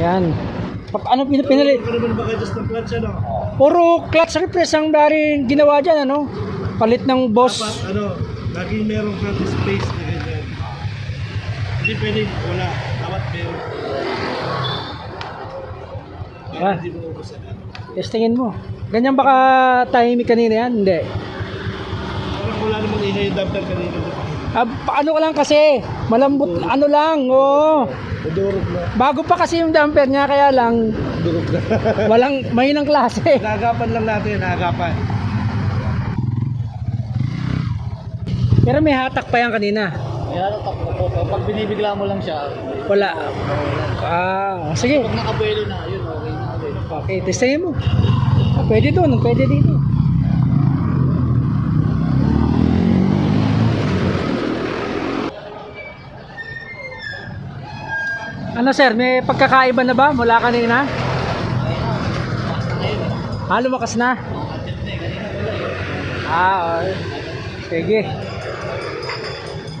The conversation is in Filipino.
Ayan. Pa- ano pin pinalit? Ano naman baka just ng clutch ano? Puro clutch refresh ang dari ginawa dyan, ano? Palit ng boss. Dapat ano, laging merong front space na ganyan. Hindi pwede wala. Dapat meron. Ah. hindi mo ubusan ano. Testingin mo. Ganyan baka tahimik kanina yan? Hindi. Parang wala namang ingay yung damper kanina. Ah, paano ka lang kasi? Malambot, ano lang, oo. Nadurog na. Bago pa kasi yung damper niya, kaya lang, Durog na. walang, may ng klase. Naagapan lang natin, naagapan. Pero may hatak pa yan kanina. Kaya ano takbo po. Pag binibigla mo lang siya, Wala. Ah, sige. pag nakabuelo na, yun okay na. Okay, testingin mo. Ah, pwede doon, pwede dito. Ano sir, may pagkakaiba na ba mula kanina? Ah, lumakas na. Ah, okay. Sige.